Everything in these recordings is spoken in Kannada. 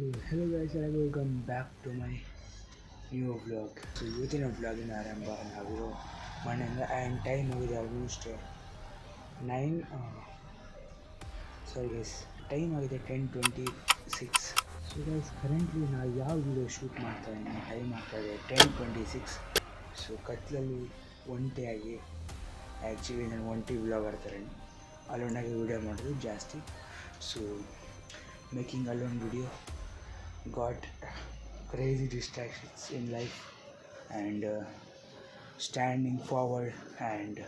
ಸೊ ಹೆಲೋ ಗೈಸ್ ಎಲ್ಲ welcome back to my new vlog so ಇವತ್ತಿನ ವ್ಲಾಗಿನ ಆರಂಭ ಆಗಿರೋ ಮನೆಯಿಂದ ಆ್ಯಂಡ್ ಟೈಮ್ ಆಗಿದೆ almost nine sorry guys time ಆಗಿದೆ ten twenty six so guys currently ನಾವು ಯಾವ ವಿಡಿಯೋ ಶೂಟ್ ಮಾಡ್ತಾ ಇದ್ದೀನಿ ಟೈಮ್ ಆಗ್ತಾಯಿದೆ ಟೆನ್ ಟ್ವೆಂಟಿ ಸಿಕ್ಸ್ ಸೊ ಕತ್ಲಲ್ಲಿ ಒಂಟಿಯಾಗಿ ಆ್ಯಕ್ಚುಲಿ ನಾನು ಒಂಟಿ ಬ್ಲಾಗ್ ಥರ ಅಲ್ಲೊಂದಾಗಿ ವಿಡಿಯೋ ಮಾಡೋದು ಜಾಸ್ತಿ. So making alone video. Got crazy distractions in life and uh, standing forward and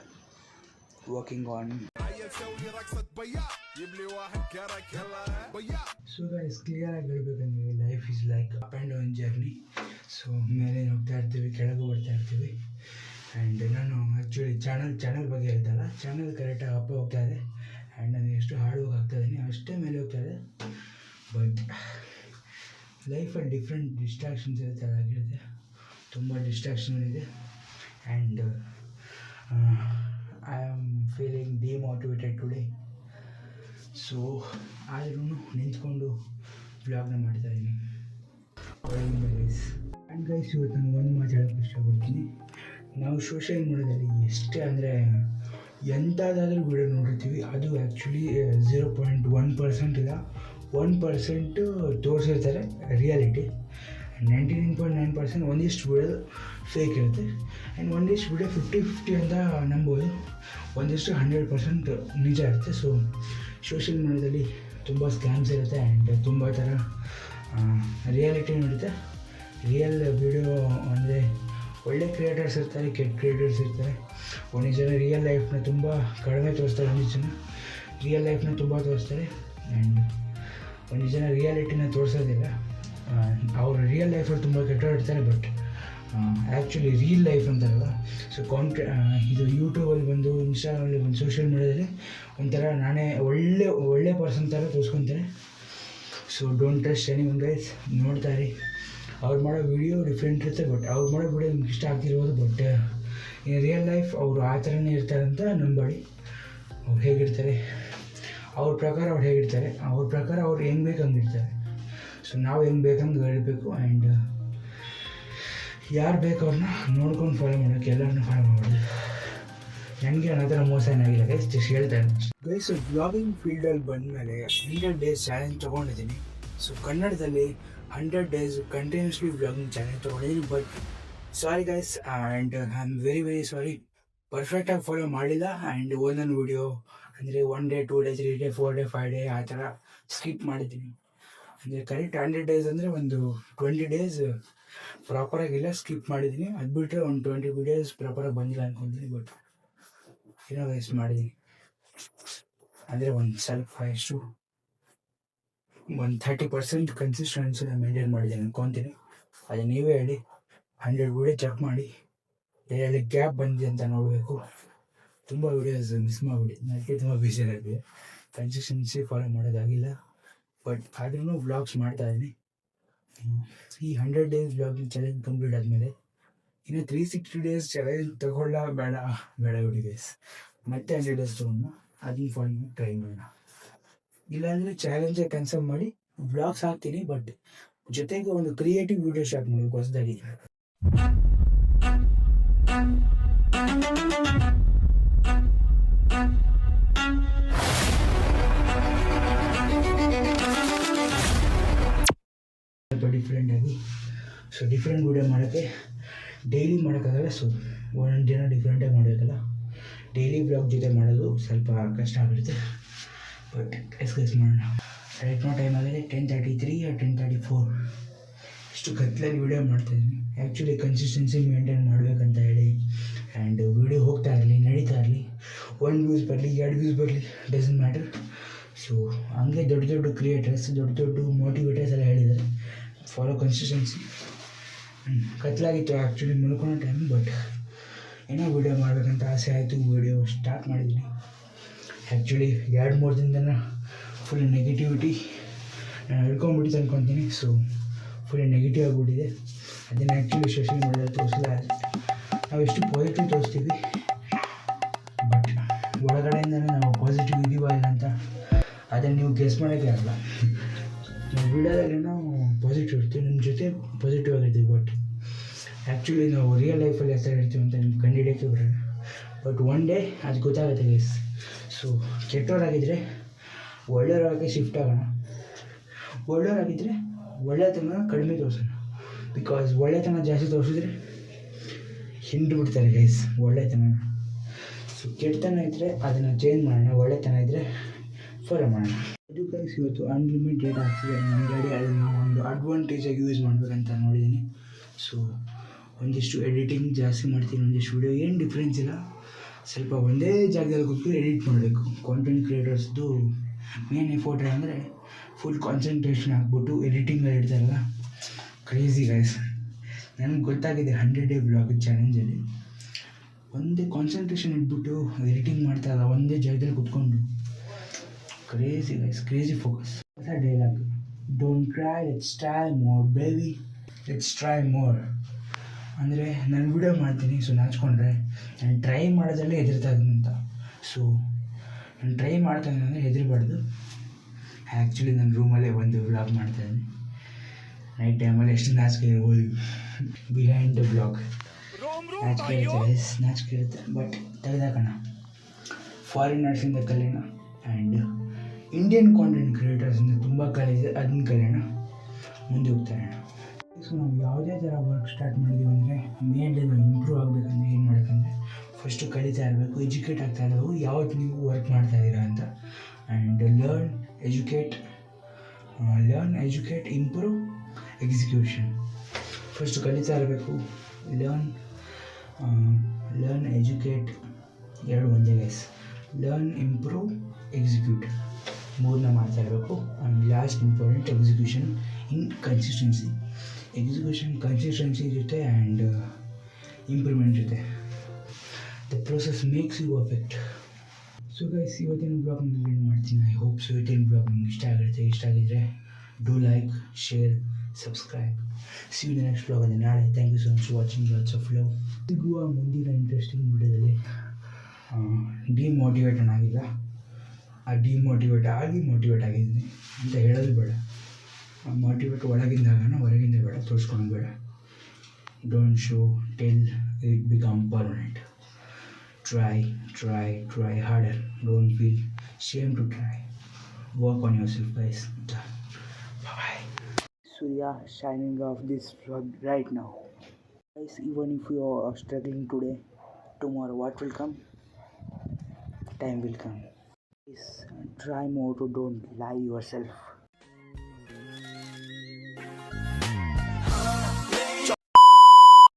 working on so guys clear ಆಗಿ ಹೇಳ್ಬೇಕಂದ್ರೆ life is like up and down journey so ಮೇಲೆ ಹೋಗ್ತಾ ಇರ್ತೀವಿ ಕೆಳಗೆ ಬರ್ತಾ ಇರ್ತೀವಿ. ಆ್ಯಂಡ್ ನಾನು ಆ್ಯಕ್ಚುಲಿ ಚಾನಲ್ ಚಾನಲ್ ಬಗ್ಗೆ ಹೇಳ್ತಲ್ಲ ಚಾನಲ್ ಕರೆಕ್ಟಾಗಿ ಅಪ್ಪ ಹೋಗ್ತಾ ಇದೆ. ಆ್ಯಂಡ್ ನಾನು ಎಷ್ಟು ಹಾರ್ಡ್ ವರ್ಕ್ ಆಗ್ತಾ ಇದ್ದೀನಿ ಅಷ್ಟೇ ಮೇಲೆ ಹೋಗ್ತಾ ಇದೆ. ಬಟ್ ಲೈಫಲ್ಲಿ ಡಿಫ್ರೆಂಟ್ ಡಿಸ್ಟ್ರಾಕ್ಷನ್ಸ್ ಇರುತ್ತೆ, ಅದಾಗಿರುತ್ತೆ. ತುಂಬ ಡಿಸ್ಟ್ರಾಕ್ಷನ್ ಇದೆ and I am feeling demotivated today so ಆದ್ರೂ ನಿಂತ್ಕೊಂಡು ವ್ಲಾಗ್ನ ಮಾಡ್ತಾ ಇದ್ದೀನಿ. ಗೈಸ್ ಆ್ಯಂಡ್ ಗೈಸ್ ಇವತ್ತು ನಾನು ಒಂದು ಮಾತಾಡೋಕ್ಕೆ ಇಷ್ಟಪಡ್ತೀನಿ. ನಾವು ಸೋಷಿಯಲ್ ಮೀಡಿಯಾದಲ್ಲಿ ಎಷ್ಟೇ ಅಂದರೆ ಎಂಥದಾದರೂ ವಿಡಿಯೋ ನೋಡಿರ್ತೀವಿ. ಅದು actually zero point one percent ಇಲ್ಲ. One percent ತೋರಿಸಿರ್ತಾರೆ reality ninety nine point nine percent ಒಂದಿಷ್ಟು ವಿಡಿಯೋ ಫೇಕ್ ಇರುತ್ತೆ. ಆ್ಯಂಡ್ ಒಂದಿಷ್ಟು ವಿಡಿಯೋ ಫಿಫ್ಟಿ ಫಿಫ್ಟಿ ಅಂತ ನಂಬೋದು. ಒಂದಿಷ್ಟು ಹಂಡ್ರೆಡ್ ಪರ್ಸೆಂಟ್ ನಿಜ ಇರುತ್ತೆ. ಸೊ ಸೋಷಿಯಲ್ ಮೀಡಿಯಾದಲ್ಲಿ ತುಂಬ ಸ್ಕ್ಯಾಮ್ಸ್ ಇರುತ್ತೆ ಆ್ಯಂಡ್ ತುಂಬ ಥರ ರಿಯಾಲಿಟಿ ಇರುತ್ತೆ ರಿಯಲ್ ವಿಡಿಯೋ ಅಂದರೆ ಒಳ್ಳೆ ಕ್ರಿಯೇಟರ್ಸ್ ಇರ್ತಾರೆ, ಕೆಟ್ಟ ಕ್ರಿಯೇಟರ್ಸ್ ಇರ್ತಾರೆ. ಒಂದಿಷ್ಟು ಜನ ರಿಯಲ್ ಲೈಫ್ನ ತುಂಬ ಕಡಿಮೆ ತೋರಿಸ್ತಾರೆ ಒಂದಿಷ್ಟು ಜನ. ರಿಯಲ್ ಲೈಫ್ನ ತುಂಬ ತೋರಿಸ್ತಾರೆ. ಆ್ಯಂಡ್ ಒಂದಿಷ್ಟು ಜನ ರಿಯಾಲಿಟಿನ ತೋರಿಸೋದಿಲ್ಲ. ಅವರು ರಿಯಲ್ ಲೈಫಲ್ಲಿ ತುಂಬ ಕೆಟ್ಟೋಗಿರ್ತಾರೆ ಬಟ್ ಆ್ಯಕ್ಚುಲಿ ರಿಯಲ್ ಲೈಫ್ ಅಂತಾರಲ್ಲ ಸೊ ಕಾಂಟ್ರ ಇದು ಯೂಟ್ಯೂಬಲ್ಲಿ ಬಂದು ಇನ್ಸ್ಟಾಗ್ರಾಮಲ್ಲಿ ಬಂದು ಸೋಷಿಯಲ್ ಮೀಡಿಯಾದಲ್ಲಿ ಒಂಥರ ನಾನೇ ಒಳ್ಳೆ ಒಳ್ಳೆ ಪರ್ಸನ್ ಥರ ತೋರಿಸ್ಕೊತಾರೆ. So don't trust anyone guys ನೋಡ್ತಾರೆ ಅವ್ರು ಮಾಡೋ ವಿಡಿಯೋ ಡಿಫ್ರೆಂಟ್ ಇರುತ್ತೆ ಬಟ್ ಅವ್ರು ಮಾಡೋ ವಿಡಿಯೋ ನಿಮ್ಗೆ ಇಷ್ಟ ಆಗ್ತಿರ್ಬೋದು ಬಟ್ ಇನ್ ರಿಯಲ್ ಲೈಫ್ ಅವರು ಆ ಥರನೇ ಇರ್ತಾರೆ ಅಂತ ನಂಬಳಿ. ಅವ್ರು ಹೇಗಿರ್ತಾರೆ? ಅವ್ರ ಪ್ರಕಾರ ಅವ್ರು ಹೇಗಿರ್ತಾರೆ, ಅವ್ರ ಪ್ರಕಾರ ಅವ್ರು ಹೆಂಗೆ ಬೇಕು ಹಂಗಿರ್ತಾರೆ ಸೊ ನಾವು ಹೆಂಗೆ ಬೇಕಂಗೆ ಹೇಳಬೇಕು ಆ್ಯಂಡ್ ಯಾರು ಬೇಕು ಅವ್ರನ್ನ ನೋಡ್ಕೊಂಡು ಫಾಲೋ ಮಾಡೋಕ್ಕೆ ಎಲ್ಲರನ್ನೂ ಫಾಲೋ ಮಾಡೋದು ನನಗೆ ಅನ್ನೋ ಥರ ಮೋಸ ಏನಾಗಿಲ್ಲ ಗೈಸ್ ಜಸ್ಟ್ ಹೇಳ್ತಾನೆ ಗೈಸ್ ಬ್ಲಾಗಿಂಗ್ ಫೀಲ್ಡಲ್ಲಿ ಬಂದಮೇಲೆ ಹಂಡ್ರೆಡ್ ಡೇಸ್ ಚಾಲೆಂಜ್ ತೊಗೊಂಡಿದ್ದೀನಿ. ಸೊ ಕನ್ನಡದಲ್ಲಿ hundred days continuously blogging challenge ತೊಗೊಂಡಿದ್ದೀನಿ but sorry guys and I am very very sorry ಪರ್ಫೆಕ್ಟಾಗಿ ಫಾಲೋ ಮಾಡಿಲ್ಲ ಆ್ಯಂಡ್ ಒಂದೊಂದು ವಿಡಿಯೋ ಅಂದರೆ one day two day three day four day five day ಆ ಥರ ಸ್ಕಿಪ್ ಮಾಡಿದ್ದೀನಿ. ಅಂದರೆ ಕರೆಕ್ಟ್ ಹಂಡ್ರೆಡ್ ಡೇಸ್ ಅಂದರೆ ಒಂದು ಟ್ವೆಂಟಿ ಡೇಸ್ ಪ್ರಾಪರಾಗಿಲ್ಲ ಸ್ಕಿಪ್ ಮಾಡಿದ್ದೀನಿ. ಅದು ಬಿಟ್ಟರೆ ಒಂದು ಟ್ವೆಂಟಿ ಡೇಸ್ ಪ್ರಾಪರಾಗಿ ಬಂದಿಲ್ಲ ಅಂದ್ಕೊಂಡಿದ್ದೀನಿ ಬಟ್ ಏನೋ ವೇಸ್ ಮಾಡಿದ್ದೀನಿ. ಅಂದರೆ ಒಂದು ಸ್ವಲ್ಪ ಎಷ್ಟು ಒಂದು ಥರ್ಟಿ ಪರ್ಸೆಂಟ್ ಕನ್ಸಿಸ್ಟೆನ್ಸಿನ ಮೇಂಟೈನ್ ಮಾಡಿದ್ದೀನಿ, ಅನ್ಕೊತೀನಿ. ಅದು ನೀವೇ ಹೇಳಿ ಹಂಡ್ರೆಡ್ ವಿಡಿಯೋ ಚೆಕ್ ಮಾಡಿ ಎಲ್ಲಿ ಗ್ಯಾಪ್ ಬಂದಿದೆ ಅಂತ ನೋಡಬೇಕು. ತುಂಬ ವೀಡಿಯೋಸ್ ಮಿಸ್ ಮಾಡಿಬಿಡಿ ನನಗೆ ತುಂಬ ಬ್ಯುಸಿ ಇರುತ್ತೆ ಕನ್ಸಿಸ್ಟೆನ್ಸಿ ಫಾಲೋ ಮಾಡೋದಾಗಿಲ್ಲ. ಬಟ್ ಆದ್ರೂ ವ್ಲಾಗ್ಸ್ ಮಾಡ್ತಾ ಇದ್ದೀನಿ. ಈ hundred days vlogging challenge complete ಆದಮೇಲೆ ಇನ್ನು ತ್ರೀ ಸಿಕ್ಸ್ಟಿ ಡೇಸ್ ಚಾಲೆಂಜ್ ತಗೊಳ್ಳ ಬೇಡ ಬೇಡ ಬಿಡಿ ಡೇಸ್ ಮತ್ತೆ ಹಂಡ್ರೆಡ್ ಡೇಸ್ ತೊಗೊಂಡು ಅದನ್ನ ಫಾಲೋ ಮಾಡಿ ಟ್ರೈ ಮಾಡೋಣ. ಇಲ್ಲಾಂದರೆ ಚಾಲೆಂಜೇ ಕ್ಯಾನ್ಸಲ್ ಮಾಡಿ ವ್ಲಾಗ್ಸ್ ಹಾಕ್ತೀನಿ ಬಟ್ ಜೊತೆಗೆ ಒಂದು ಕ್ರಿಯೇಟಿವ್ ವಿಡಿಯೋ ಸ್ಟಾರ್ಟ್ ಮಾಡಬೇಕು ಹೊಸದಾಗಿ ಸ್ವಲ್ಪ ಡಿಫ್ರೆಂಟ್ ಆಗಿ. ಸೊ ಡಿಫ್ರೆಂಟ್ ವೀಡಿಯೋ ಮಾಡೋಕ್ಕೆ ಡೈಲಿ ಮಾಡೋಕ್ಕಾಗಲ್ಲ. ಸೊ ಒಂದೊಂದು ದಿನ ಡಿಫ್ರೆಂಟಾಗಿ ಮಾಡಬೇಕಲ್ಲ. ಡೈಲಿ ಬ್ಲಾಗ್ ಜೊತೆ ಮಾಡೋದು ಸ್ವಲ್ಪ ಕಷ್ಟ ಆಗಿರುತ್ತೆ ಬಟ್ ಎಕ್ಸ್ಪ್ರೆಸ್ ಮಾಡೋಣ. ರೈಟ್ ನೋ ಟೈಮ್ ಆಗಿದೆ ten thirty three ten thirty four ಇಷ್ಟು ಕತ್ಲಲ್ಲಿ ವೀಡಿಯೋ ಮಾಡ್ತಾಯಿದ್ದೀನಿ ಆ್ಯಕ್ಚುಲಿ ಕನ್ಸಿಸ್ಟೆನ್ಸಿ ಮೇಂಟೈನ್ ಮಾಡಬೇಕಂತ ಹೇಳಿ. ಆ್ಯಂಡ್ ವೀಡಿಯೋ ಹೋಗ್ತಾ ಇರಲಿ, ನಡೀತಾ ಇರಲಿ. ಒನ್ ವ್ಯೂಸ್ ಬರಲಿ, ಎರಡು ವ್ಯೂಸ್ ಬರಲಿ ಡಸನ್ ಮ್ಯಾಟರ್ ಸೊ ಹಂಗೆ ದೊಡ್ಡ ದೊಡ್ಡ ಕ್ರಿಯೇಟರ್ಸ್ ದೊಡ್ಡ ದೊಡ್ಡ ಮೋಟಿವೇಟರ್ಸ್ ಎಲ್ಲ ಹೇಳಿದ್ದಾರೆ. ಫಾಲೋ ಕನ್ಸಿಸ್ಟೆನ್ಸಿ ಕತ್ಲಾಗಿತ್ತು ಆ್ಯಕ್ಚುಲಿ ಮಲ್ಕೊಳೋ ಟೈಮ್ ಬಟ್ ಏನೋ ವೀಡಿಯೋ ಮಾಡಬೇಕಂತ ಆಸೆ ಆಯಿತು ವೀಡಿಯೋ ಸ್ಟಾರ್ಟ್ ಮಾಡಿದ್ದೀನಿ ಆ್ಯಕ್ಚುಲಿ ಎರಡು ಮೂರು ದಿನದಿಂದ ಫುಲ್ ನೆಗೆಟಿವಿಟಿ ನಾನು ಹಿಡ್ಕೊಂಡ್ಬಿಟ್ಟಿತ್ತು ಅನ್ಕೊತೀನಿ ಸೊ ಫುಲ್ ನೆಗೆಟಿವ್ ಆಗಿಬಿಟ್ಟಿದೆ. ಅದನ್ನು ಆ್ಯಕ್ಚುಲಿ ಸೋಷಿಯಲ್ ಮೀಡಿಯಾದಲ್ಲಿ ತೋರಿಸಿಲ್ಲ. ನಾವು ಎಷ್ಟು ಪಾಸಿಟಿವ್ ತೋರಿಸ್ತೀವಿ ಬಟ್ ಒಳಗಡೆಯಿಂದಲೇ ನಾವು ಪಾಸಿಟಿವ್ ಇದೀವ ಇಲ್ಲ ಅಂತ ಅದನ್ನು ನೀವು ಗೆಸ್ ಮಾಡೋಕ್ಕೆ ಆಗಲ್ಲ. ನಾವು ವಿಡಿಯೋದಲ್ಲೇನೋ ಪಾಸಿಟಿವ್ ಇರ್ತೀವಿ ನಿಮ್ಮ ಜೊತೆ ಪಾಸಿಟಿವ್ ಆಗಿರ್ತೀವಿ ಬಟ್ ಆ್ಯಕ್ಚುಲಿ ನಾವು ರಿಯಲ್ ಲೈಫಲ್ಲಿ ಯಾವ ಥರ ಇರ್ತೀವಿ ಅಂತ ನಿಮ್ಗೆ ಕಂಡುಹಿಡಿಯೋಕ್ಕೆ ಬರೋಣ ಬಟ್ ಒನ್ ಡೇ ಅದು ಗೊತ್ತಾಗುತ್ತೆ ಗೈಸ್ ಸೊ ಕೆಟ್ಟವರಾಗಿದ್ದರೆ ಒಳ್ಳೆಯವರಾಗಿ ಶಿಫ್ಟ್ ಆಗೋಣ. ಒಳ್ಳೆಯವರಾಗಿದ್ದರೆ ಒಳ್ಳೆತನ ಕಡಿಮೆ ತೋರಿಸೋಣ. ಬಿಕಾಸ್ ಒಳ್ಳೆತನ ಜಾಸ್ತಿ ತೋರಿಸಿದ್ರೆ ಹಿಂಡು ಬಿಡ್ತಾರೆ ಗೈಸ್ ಒಳ್ಳೆತನ ಸೊ ಕೆಟ್ಟತನ ಇದ್ದರೆ ಅದನ್ನು ಚೇಂಜ್ ಮಾಡೋಣ, ಒಳ್ಳೆತನ ಇದ್ದರೆ ಫಾಲೋ ಮಾಡೋಣ. ಇದು ಗೈಸ್ ಇವತ್ತು ಅನ್ಲಿಮಿಟೆಡ್ ಆಗ್ತಿದೆ ನಮ್ಮ ಗಾಡಿ ಅದನ್ನು ಒಂದು ಅಡ್ವಾಂಟೇಜಾಗಿ ಯೂಸ್ ಮಾಡಬೇಕಂತ ನೋಡಿದ್ದೀನಿ ಸೊ ಒಂದಿಷ್ಟು ಎಡಿಟಿಂಗ್ ಜಾಸ್ತಿ ಮಾಡ್ತೀನಿ. ಒಂದಿಷ್ಟು ವಿಡಿಯೋ ಏನು ಡಿಫ್ರೆನ್ಸ್ ಇಲ್ಲ. ಸ್ವಲ್ಪ ಒಂದೇ ಜಾಗದಲ್ಲಿ ಕೂತ್ಕೊಂಡು ಎಡಿಟ್ ಮಾಡಬೇಕು. ಕಾಂಟೆಂಟ್ ಕ್ರಿಯೇಟರ್ಸ್ದು ಮೇನ್ ಎಫೋರ್ಟ್ ಅಂದರೆ ಫುಲ್ ಕಾನ್ಸಂಟ್ರೇಷನ್ ಹಾಕ್ಬಿಟ್ಟು ಎಡಿಟಿಂಗಲ್ಲಿ ಇಡ್ತಾರಲ್ಲ. ಕ್ರೇಜಿ ಗೈಸ್ ನನಗೆ ಗೊತ್ತಾಗಿದೆ ಹಂಡ್ರೆಡ್ ಡೇ ಬ್ಲಾಗ್ ಚಾಲೆಂಜಲ್ಲಿ ಒಂದೇ ಕಾನ್ಸಂಟ್ರೇಷನ್ ಇಟ್ಬಿಟ್ಟು ಎಡಿಟಿಂಗ್ ಮಾಡ್ತಾರಲ್ಲ ಒಂದೇ ಜಾಗದಲ್ಲಿ ಕುತ್ಕೊಂಡು. ಕ್ರೇಜಿ Crazy ಕ್ರೇಜಿ ಫೋಕಸ್ ಹೊಸ dialogue? Don't cry, let's try more baby. Let's try more ಅಂದರೆ ನಾನು ವಿಡಿಯೋ ಮಾಡ್ತೀನಿ ಸೊ ನಾಚ್ಕೊಂಡ್ರೆ. ನಾನು ಟ್ರೈ ಮಾಡೋದ್ರಲ್ಲೇ ಹೆದರ್ತಾ ಇದ್ದೀನಿ ಅಂತ. ಸೊ ನಾನು ಟ್ರೈ ಮಾಡ್ತಾ ಇದ್ದೀನಿ ಅಂದರೆ ಹೆದರಬಾರ್ದು. ಆ್ಯಕ್ಚುಲಿ ನನ್ನ ರೂಮಲ್ಲೇ ಒಂದು ವ್ಲಾಗ್ ಮಾಡ್ತಾಯಿದ್ದೀನಿ ನೈಟ್ ಟೈಮಲ್ಲಿ ಎಷ್ಟು ನಾಚಿಕೆ ಇರ್ಬೋದು. ಬಿಹೈಂಡ್ ದ ಬ್ಲಾಗ್ ನಾಚಿಕೆ ಇರುತ್ತೆ guys, ನಾಚಿಕೆ ಇರುತ್ತೆ. ಬಟ್ ತೆಗೆದಾಕೋಣ. ಫಾರಿನರ್ಸಿಂದ ಕಲಿಯೋಣ ಆ್ಯಂಡ್ ಇಂಡಿಯನ್ ಕಾಂಟೆಂಟ್ ಕ್ರಿಯೇಟರ್ಸಿಂದ ತುಂಬ ಕಲಿದೆ ಅದನ್ನ ಕಲಿಯೋಣ ಮುಂದೆ ಹೋಗ್ತಾರೆ. ಸೊ ನಾವು ಯಾವುದೇ ಥರ ವರ್ಕ್ ಸ್ಟಾರ್ಟ್ ಮಾಡಿದ್ದೀವಿ ಅಂದರೆ ಮೇನ್ಲಿ ನಾವು ಇಂಪ್ರೂವ್ ಆಗಬೇಕಂದ್ರೆ ಏನು ಮಾಡಬೇಕಂದ್ರೆ ಫಸ್ಟು ಕಲಿತಾ ಇರಬೇಕು ಎಜುಕೇಟ್ ಆಗ್ತಾ ಇರಬೇಕು ಯಾವತ್ತು ನೀವು ವರ್ಕ್ ಮಾಡ್ತಾ ಇದ್ದೀರಾ ಅಂತ. And learn educate learn educate improve execution first ಕಲಿತಾ ಇರಬೇಕು ಲರ್ನ್ ಲರ್ನ್ ಎಜುಕೇಟ್ ಎರಡು ಒಂದೇ ಗೈಸ್ ಲರ್ನ್ ಇಂಪ್ರೂವ್ ಎಕ್ಸಿಕ್ಯೂಟ್ ಮೂರನ್ನ ಮಾಡ್ತಾ ಇರಬೇಕು and last important execution in consistency execution consistency ಜೊತೆ ಆ್ಯಂಡ್ ಇಂಪ್ರೂವ್ಮೆಂಟ್ ಜೊತೆ. The process makes you affect so guys ಇವತ್ತಿನ ಬ್ಲಾಗ್ ಏನು ಮಾಡ್ತೀನಿ. ಐ ಹೋಪ್ಸ್ ಇವತ್ತಿನ ಬ್ಲಾಗ್ ನಿಮ್ಗೆ ಇಷ್ಟ ಆಗಿರುತ್ತೆ. ಇಷ್ಟ ಆಗಿದ್ರೆ do like share subscribe see you the next ಬ್ಲಾಗಲ್ಲಿ ನಾಳೆ. Thank you so much watching lots of love ಸಿಗುವ ಮುಂದಿನ ಇಂಟ್ರೆಸ್ಟಿಂಗ್ ವಿಡಿಯೋದಲ್ಲಿ ಡಿಮೋಟಿವೇಟನ್ ಆಗಿಲ್ಲ. ಆ ಡಿಮೋಟಿವೇಟ್ ಆಗಿ ಮೋಟಿವೇಟ್ ಆಗಿದ್ದೀನಿ ಅಂತ ಹೇಳೋದು ಬೇಡ ಮೋಟಿವೇಟ್ ಒಳಗಿಂದ ಆಗೋಣ ಹೊರಗಿಂದ ಬೇಡ ತೋರಿಸ್ಕೊಂಡು ಬೇಡ don't show till it become permanent try try try harder don't feel shame to try work on yourself guys bye bye surya shining off this vlog right now guys even if you are struggling today tomorrow what will come time will come please try more to don't lie yourself